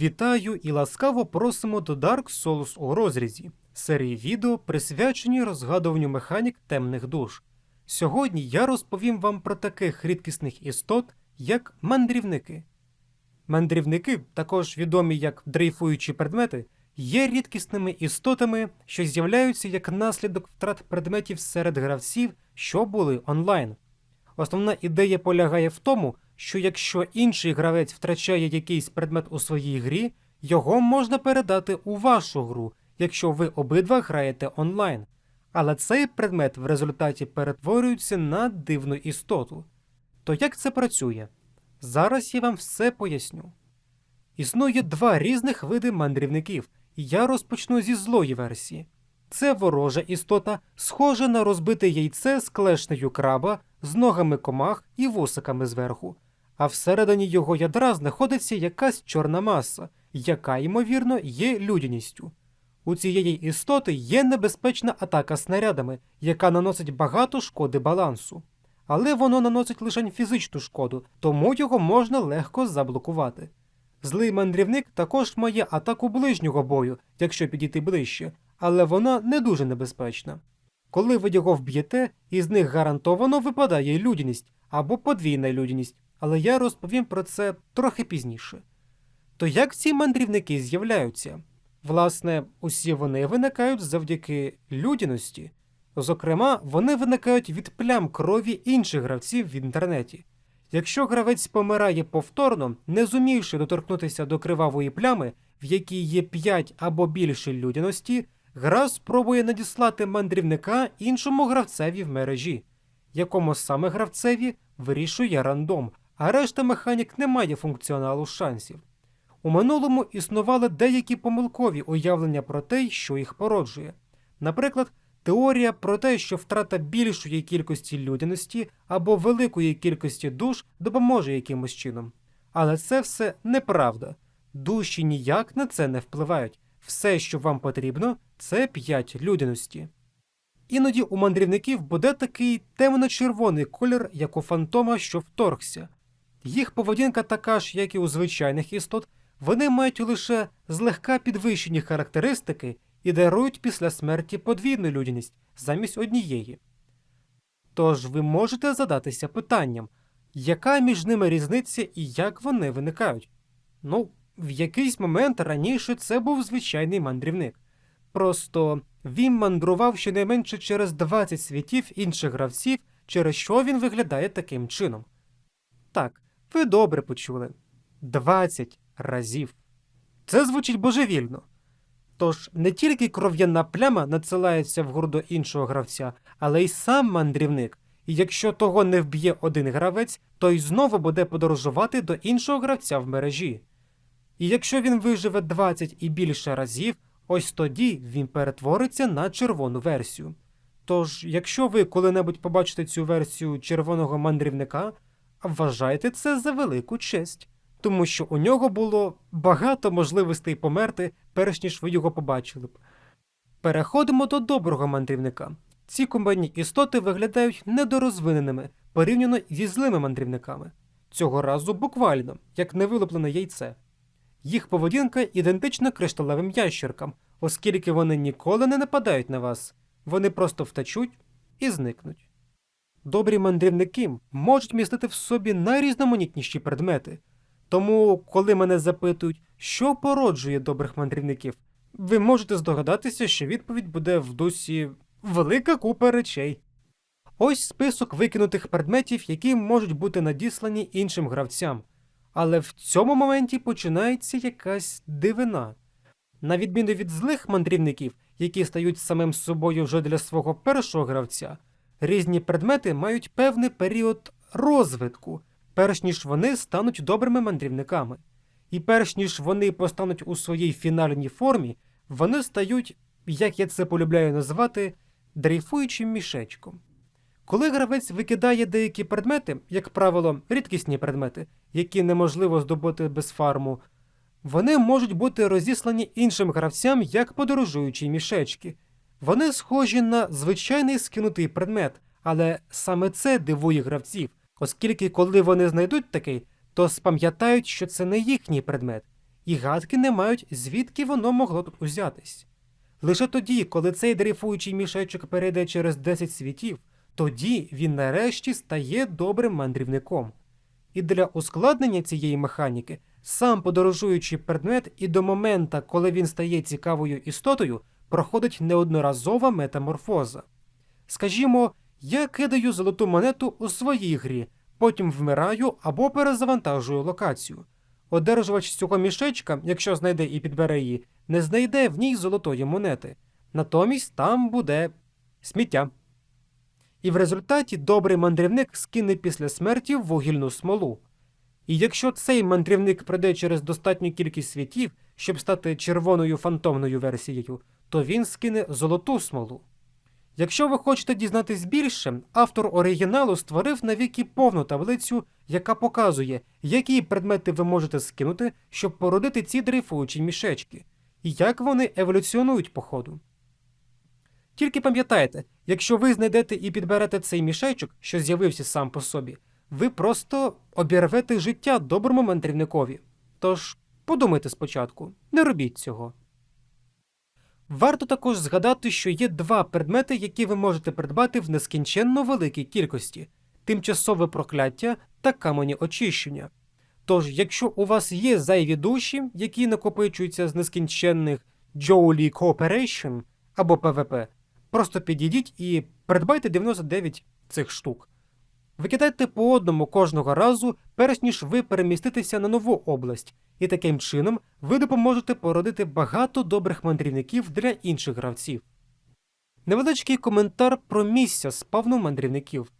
Вітаю і ласкаво просимо до Dark Souls у розрізі серії відео, присвячені розгадуванню механік темних душ. Сьогодні я розповім вам про таких рідкісних істот, як мандрівники. Мандрівники, також відомі як дрейфуючі предмети, є рідкісними істотами, що з'являються як наслідок втрат предметів серед гравців, що були онлайн. Основна ідея полягає в тому, що якщо інший гравець втрачає якийсь предмет у своїй грі, його можна передати у вашу гру, якщо ви обидва граєте онлайн. Але цей предмет в результаті перетворюється на дивну істоту. То як це працює? Зараз я вам все поясню. Існує два різних види мандрівників, і я розпочну зі злої версії. Це ворожа істота, схожа на розбите яйце з клешнею краба, з ногами комах і вусиками зверху, а всередині його ядра знаходиться якась чорна маса, яка, ймовірно, є людяністю. У цієї істоти є небезпечна атака снарядами, яка наносить багато шкоди балансу. Але воно наносить лише фізичну шкоду, тому його можна легко заблокувати. Злий мандрівник також має атаку ближнього бою, якщо підійти ближче, але вона не дуже небезпечна. Коли ви його вб'єте, із них гарантовано випадає людяність або подвійна людяність, але я розповім про це трохи пізніше. То як ці мандрівники з'являються? Власне, усі вони виникають завдяки людяності. Зокрема, вони виникають від плям крові інших гравців в інтернеті. Якщо гравець помирає повторно, не зумівши доторкнутися до кривавої плями, в якій є 5 або більше людяності, гра спробує надіслати мандрівника іншому гравцеві в мережі, якому саме гравцеві вирішує рандом, а решта механік не має функціоналу шансів. У минулому існували деякі помилкові уявлення про те, що їх породжує. Наприклад, теорія про те, що втрата більшої кількості людяності або великої кількості душ допоможе якимось чином. Але це все неправда. Душі ніяк на це не впливають. Все, що вам потрібно, це 5 людяності. Іноді у мандрівників буде такий темно-червоний колір, як у фантома, що вторгся. Їх поведінка така ж, як і у звичайних істот, вони мають лише злегка підвищені характеристики і дарують після смерті подвійну людяність замість однієї. Тож ви можете задатися питанням, яка між ними різниця і як вони виникають? Ну, в якийсь момент раніше це був звичайний мандрівник. Просто він мандрував щонайменше через 20 світів інших гравців, через що він виглядає таким чином. Так, ви добре почули 20 разів. Це звучить божевільно. Тож не тільки кров'яна пляма надсилається вгору до іншого гравця, але й сам мандрівник. І якщо того не вб'є один гравець, той знову буде подорожувати до іншого гравця в мережі. І якщо він виживе 20 і більше разів, ось тоді він перетвориться на червону версію. Тож, якщо ви коли-небудь побачите цю версію червоного мандрівника, вважайте це за велику честь, тому що у нього було багато можливостей померти, перш ніж ви його побачили б. Переходимо до доброго мандрівника. Ці комбайні істоти виглядають недорозвиненими порівняно зі злими мандрівниками. Цього разу буквально, як невилуплене яйце. Їх поведінка ідентична кришталевим ящеркам, оскільки вони ніколи не нападають на вас, вони просто втечуть і зникнуть. Добрі мандрівники можуть містити в собі найрізноманітніші предмети. Тому, коли мене запитують, що породжує добрих мандрівників, ви можете здогадатися, що відповідь буде в дусі велика купа речей. Ось список викинутих предметів, які можуть бути надіслані іншим гравцям. Але в цьому моменті починається якась дивина. На відміну від злих мандрівників, які стають самим собою вже для свого першого гравця, різні предмети мають певний період розвитку, перш ніж вони стануть добрими мандрівниками. І перш ніж вони постануть у своїй фінальній формі, вони стають, як я це полюбляю називати, дрейфуючим мішечком. Коли гравець викидає деякі предмети, як правило, рідкісні предмети, які неможливо здобути без фарму, вони можуть бути розіслані іншим гравцям як подорожуючі мішечки. Вони схожі на звичайний скинутий предмет, але саме це дивує гравців, оскільки, коли вони знайдуть такий, то спам'ятають, що це не їхній предмет, і гадки не мають, звідки воно могло тут узятись. Лише тоді, коли цей дрейфуючий мішечок перейде через 10 світів, тоді він нарешті стає добрим мандрівником. І для ускладнення цієї механіки сам подорожуючий предмет і до момента, коли він стає цікавою істотою, проходить неодноразова метаморфоза. Скажімо, я кидаю золоту монету у своїй грі, потім вмираю або перезавантажую локацію. Одержувач цього мішечка, якщо знайде і підбере її, не знайде в ній золотої монети. Натомість там буде сміття. І в результаті добрий мандрівник скине після смерті вугільну смолу. І якщо цей мандрівник пройде через достатню кількість світів, щоб стати червоною фантомною версією, то він скине золоту смолу. Якщо ви хочете дізнатись більше, автор оригіналу створив навіки повну таблицю, яка показує, які предмети ви можете скинути, щоб породити ці дрейфуючі мішечки, і як вони еволюціонують по ходу. Тільки пам'ятайте, якщо ви знайдете і підберете цей мішечок, що з'явився сам по собі, ви просто обірвете життя доброму мандрівникові. Тож подумайте спочатку, не робіть цього. Варто також згадати, що є два предмети, які ви можете придбати в нескінченно великій кількості тимчасове прокляття та камені очищення. Тож, якщо у вас є зайві душі, які накопичуються з нескінченних Jolie Cooperation або ПВП, просто підійдіть і придбайте 99 цих штук. Викидайте по одному кожного разу, перш ніж ви переміститеся на нову область, і таким чином ви допоможете породити багато добрих мандрівників для інших гравців. Невеличкий коментар про місця спавну мандрівників.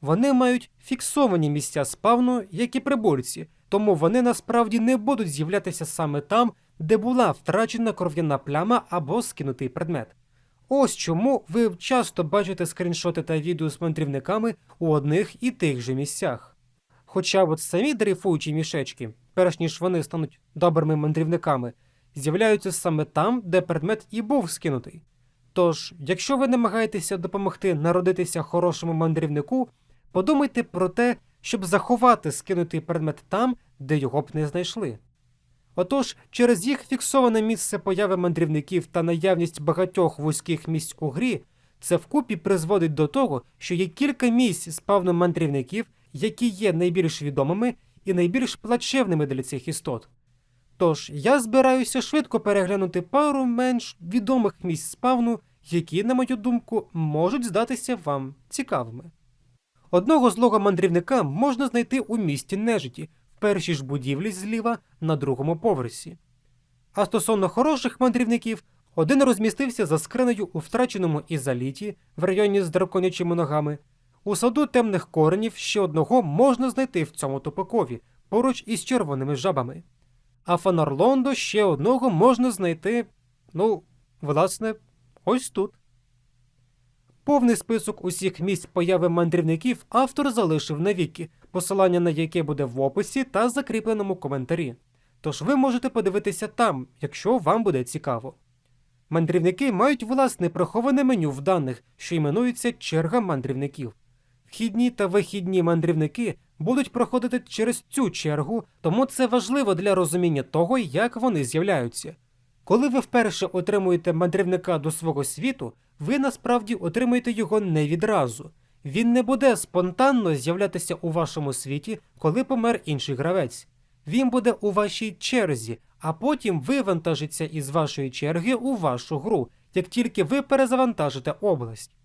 Вони мають фіксовані місця спавну, як і прибульці, тому вони насправді не будуть з'являтися саме там, де була втрачена кров'яна пляма або скинутий предмет. Ось чому ви часто бачите скріншоти та відео з мандрівниками у одних і тих же місцях. Хоча от самі дрейфуючі мішечки, перш ніж вони стануть добрими мандрівниками, з'являються саме там, де предмет і був скинутий. Тож, якщо ви намагаєтеся допомогти народитися хорошому мандрівнику, подумайте про те, щоб заховати скинутий предмет там, де його б не знайшли. Отож, через їх фіксоване місце появи мандрівників та наявність багатьох вузьких місць у грі, це вкупі призводить до того, що є кілька місць спавну мандрівників, які є найбільш відомими і найбільш плачевними для цих істот. Тож я збираюся швидко переглянути пару менш відомих місць спавну, які, на мою думку, можуть здатися вам цікавими. Одного злого мандрівника можна знайти у місті нежиті, першій ж будівлі зліва на другому поверсі. А стосовно хороших мандрівників, один розмістився за скринею у втраченому ізоліті в районі з драконячими ногами. У саду темних коренів ще одного можна знайти в цьому тупикові, поруч із червоними жабами. А Фанарлондо ще одного можна знайти, ну, власне, ось тут. Повний список усіх місць появи мандрівників автор залишив навіки, посилання на яке буде в описі та закріпленому коментарі. Тож ви можете подивитися там, якщо вам буде цікаво. Мандрівники мають власне приховане меню в даних, що іменується черга мандрівників. Вхідні та вихідні мандрівники будуть проходити через цю чергу, тому це важливо для розуміння того, як вони з'являються. Коли ви вперше отримуєте мандрівника до свого світу, ви насправді отримуєте його не відразу. Він не буде спонтанно з'являтися у вашому світі, коли помер інший гравець. Він буде у вашій черзі, а потім вивантажиться із вашої черги у вашу гру, як тільки ви перезавантажите область.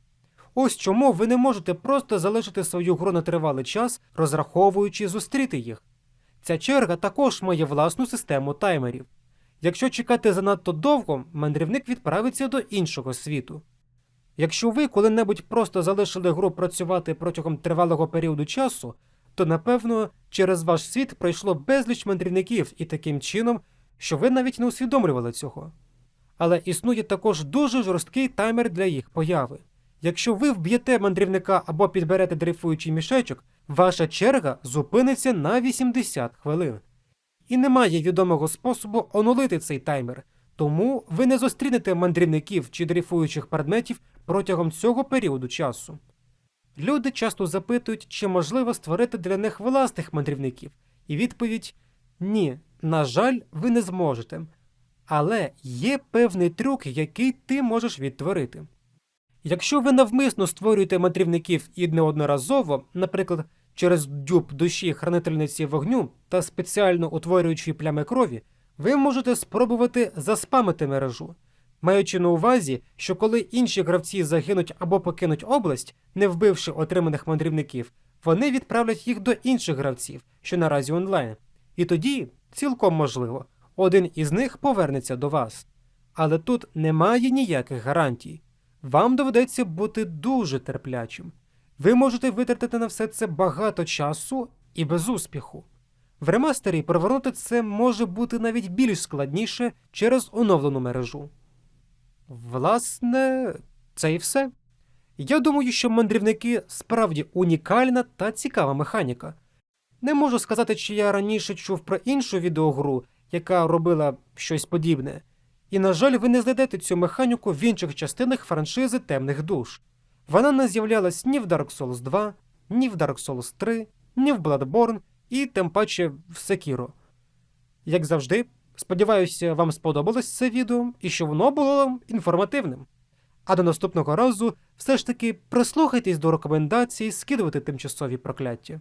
Ось чому ви не можете просто залишити свою гру на тривалий час, розраховуючи зустріти їх. Ця черга також має власну систему таймерів. Якщо чекати занадто довго, мандрівник відправиться до іншого світу. Якщо ви коли-небудь просто залишили гру працювати протягом тривалого періоду часу, то напевно через ваш світ пройшло безліч мандрівників і таким чином, що ви навіть не усвідомлювали цього. Але існує також дуже жорсткий таймер для їх появи. Якщо ви вб'єте мандрівника або підберете дрейфуючий мішечок, ваша черга зупиниться на 80 хвилин. І немає відомого способу онулити цей таймер, тому ви не зустрінете мандрівників чи дрейфуючих предметів протягом цього періоду часу. Люди часто запитують, чи можливо створити для них власних мандрівників, і відповідь ні, на жаль, ви не зможете. Але є певний трюк, який ти можеш відтворити. Якщо ви навмисно створюєте мандрівників і неодноразово, наприклад, через дюб душі хранительниці вогню та спеціально утворюючи плями крові, ви можете спробувати заспамити мережу, маючи на увазі, що коли інші гравці загинуть або покинуть область, не вбивши отриманих мандрівників, вони відправлять їх до інших гравців, що наразі онлайн. І тоді, цілком можливо, один із них повернеться до вас. Але тут немає ніяких гарантій. Вам доведеться бути дуже терплячим. Ви можете витратити на все це багато часу і без успіху. В ремастері провернути це може бути навіть більш складніше через оновлену мережу. Власне, це і все. Я думаю, що мандрівники справді унікальна та цікава механіка. Не можу сказати, чи я раніше чув про іншу відеогру, яка робила щось подібне. І, на жаль, ви не знайдете цю механіку в інших частинах франшизи темних душ. Вона не з'являлась ні в Dark Souls 2, ні в Dark Souls 3, ні в Bloodborne і тим паче в Sekiro. Як завжди, сподіваюся, вам сподобалось це відео і що воно було інформативним. А до наступного разу все ж таки прислухайтесь до рекомендацій скидувати тимчасові прокляття.